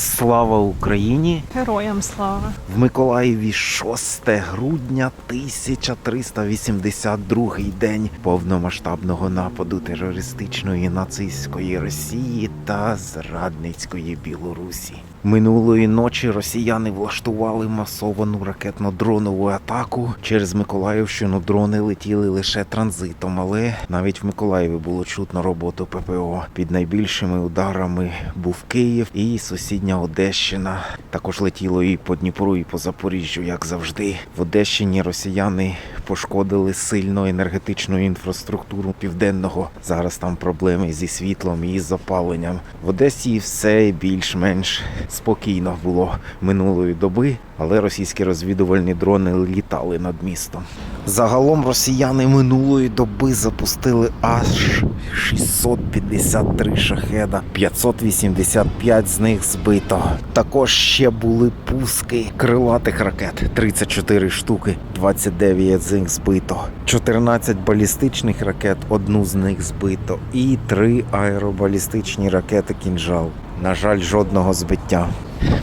Слава Україні! Героям слава. В Миколаєві 6 грудня 1382 день повномасштабного нападу терористичної нацистської Росії та зрадницької Білорусі. Минулої ночі росіяни влаштували масовану ракетно-дронову атаку. Через Миколаївщину дрони летіли лише транзитом, але навіть в Миколаєві було чутно роботу ППО. Під найбільшими ударами був Київ і сусідня Одещина. Також летіло і по Дніпру, і по Запоріжжю, як завжди. В Одещині росіяни пошкодили сильно енергетичну інфраструктуру південного. Зараз там проблеми зі світлом і з опаленням. В Одесі все більш-менш спокійно було минулої доби, але російські розвідувальні дрони літали над містом. Загалом росіяни минулої доби запустили аж 653 шахеда, 585 з них збито. Також ще були пуски крилатих ракет, 34 штуки, 29 з них збито, 14 балістичних ракет, одну з них збито, і 3 аеробалістичні ракети кінжал. На жаль, жодного збиття.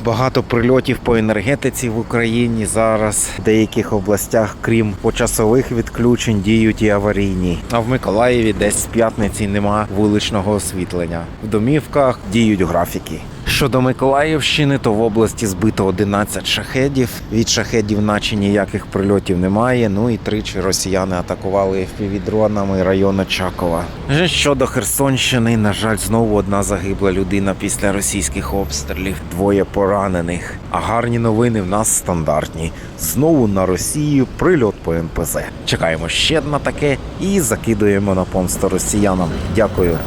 Багато прильотів по енергетиці в Україні зараз в деяких областях, крім почасових відключень, діють і аварійні. А в Миколаєві десь з п'ятниці нема вуличного освітлення. В домівках діють графіки. Щодо Миколаївщини, то в області збито 11 шахедів. Від шахедів, наче ніяких прильотів немає. Ну і тричі росіяни атакували FPV-дронами район Очакова. Же Щодо Херсонщини, на жаль, знову одна загибла людина після російських обстрілів, двоє поранених. А гарні новини в нас стандартні. Знову на Росію прильот по НПЗ. Чекаємо ще на таке і закидуємо на помсту росіянам. Дякую.